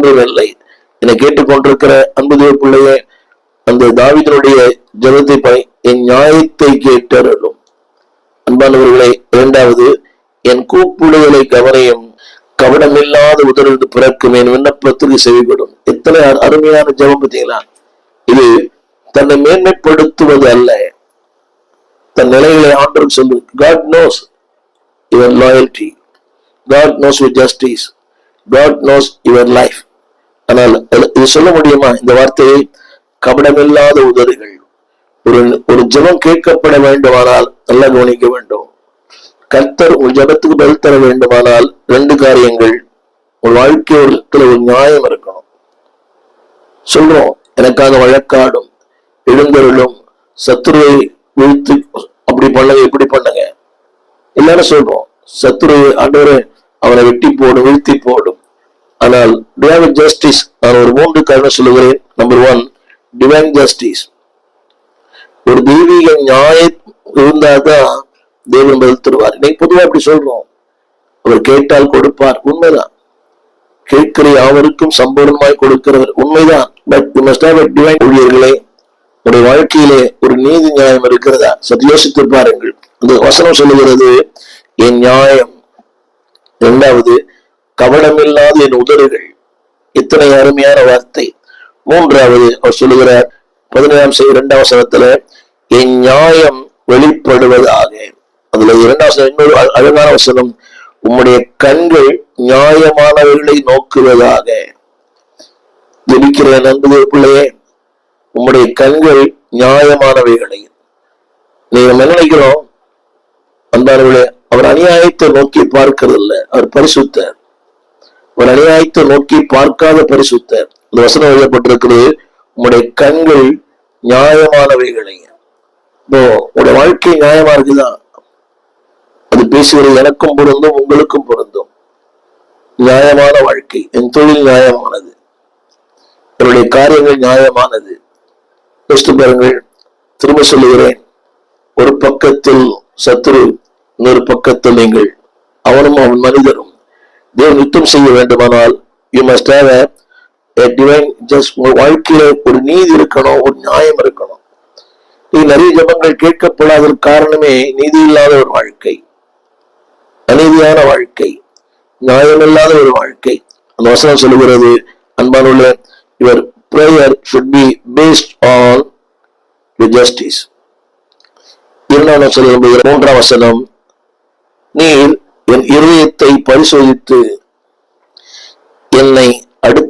ஒன்றும் என்னை கேட்டுக்கொண்டிருக்கிற அன்புதேவ பிள்ளையே அந்த தாவிதனுடைய ஜபத்தை ப- என் நியாயத்தை கேட்டருளும். அன்பானவர்களை இரண்டாவது என் கூப்பிடுதலை கவனியும். கவனமில்லாத உதறது பிறக்கும் என் விண்ணப்பத்துக்கு செவிப்படும் எத்தனை அருமையான ஜபம் பார்த்தீங்களா? இது தன்னை மேன்மைப்படுத்துவது அல்ல. தன் நிலைகளை ஆண்டவர் சொல்லு God knows your loyalty God knows your justice God knows your life ஆனால் இது சொல்ல முடியுமா? இந்த வார்த்தையை கபடமில்லாத உதடுகள். ஒரு ஒரு ஜெபம் கேட்கப்பட வேண்டுமானால் நல்லா கவனிக்க வேண்டும். கர்த்தர் உன் ஜபத்துக்கு பதில் தர வேண்டுமானால் ரெண்டு காரியங்கள். உன் வாழ்க்கையில ஒரு நியாயம் இருக்கணும். சொல்றோம் எனக்காக வழக்காடும் எழுந்தருளும் சத்துருவை வீழ்த்து அப்படி பண்ணுங்க இப்படி பண்ணுங்க. எல்லாரும் சொல்றோம் சத்துருவை ஆண்டவரே அவனை வெட்டி போடும் வீழ்த்தி போடும். ஆனால் டிவைன் ஜஸ்டிஸ் நான் ஒரு மூன்று காரணம் சொல்லுகிறேன். நம்பர் ஒன் டிவைன் ஜஸ்டிஸ் ஒரு தெய்வீக நியாயம் இருந்தாதான் தேவன் பதில் தருவார். இன்னைக்கு பொதுவா அப்படி சொல்றோம். அவர் கேட்டால் கொடுப்பார். உண்மைதான். கேட்கிற யாவருக்கும் சம்பூர்ணமாய் கொடுக்கிறவர் உண்மைதான். பட் யூ மஸ்ட் டிவைன் ஊழியர்களே உடைய வாழ்க்கையிலே ஒரு நீதி நியாயம் இருக்கிறதா? சற்று யோசித்து பாருங்கள். அந்த வசனம் சொல்லுகிறது என் நியாயம் இரண்டாவது கவனமில்லாத என் உதடுகள். இத்தனை அருமையான வார்த்தை. மூன்றாவது அவர் சொல்லுகிறார் பதினேழாம் செய்தி இரண்டாம் சனத்துல என் நியாயம் வெளிப்படுவதாக. அதுல இரண்டாம் இன்னொரு அழகான வசனம் உம்முடைய கண்கள் நியாயமானவர்களை நோக்குவதாக. ஜெபிக்கிற நண்பது பிள்ளையே உம்முடைய கண்கள் நியாயமானவைகளை. நீங்க என்ன நினைக்கிறோம் அன்பானவர்களே அவர் அநியாயத்தை நோக்கி பார்க்கறதில்ல. அவர் பரிசுத்தர். ஒரு அநியாயத்தை நோக்கி பார்க்காத பரிசுத்தர் இந்த வசனம் எழுதப்பட்டிருக்கிறது உங்களுடைய கண்கள் நியாயமானவைகளை. இப்போ உங்களுடைய வாழ்க்கை நியாயமா இருக்குதான் அது பேசுவது எனக்கும் பொருந்தும் உங்களுக்கும் பொருந்தும். நியாயமான வாழ்க்கை என் தொழில் நியாயமானது. என்னுடைய காரியங்கள் நியாயமானது. யோசித்து பாருங்கள் திரும்ப சொல்லுகிறேன் ஒரு பக்கத்தில் சத்துரு இன்னொரு பக்கத்தில் நீங்கள் அவனும் அவன் மனிதர் தேவன் யுத்தம் செய்ய வேண்டுமானால் you must have divine just வாழ்க்கையில ஒரு நீதி இருக்கணும் ஒரு நியாயம் இருக்கணும். நீ நிறைய ஜபங்கள் கேட்கப்படாத காரணமே நீதி இல்லாத ஒரு வாழ்க்கை. அநீதியான வாழ்க்கை. நியாயமில்லாத ஒரு வாழ்க்கை. அந்த வசனம் சொல்லுகிறது அன்பானுள்ள your prayer should be based on justice இரண்டாம் சொல்லும்போது மூன்றாம் வசனம் பரிசோதித்து என்னை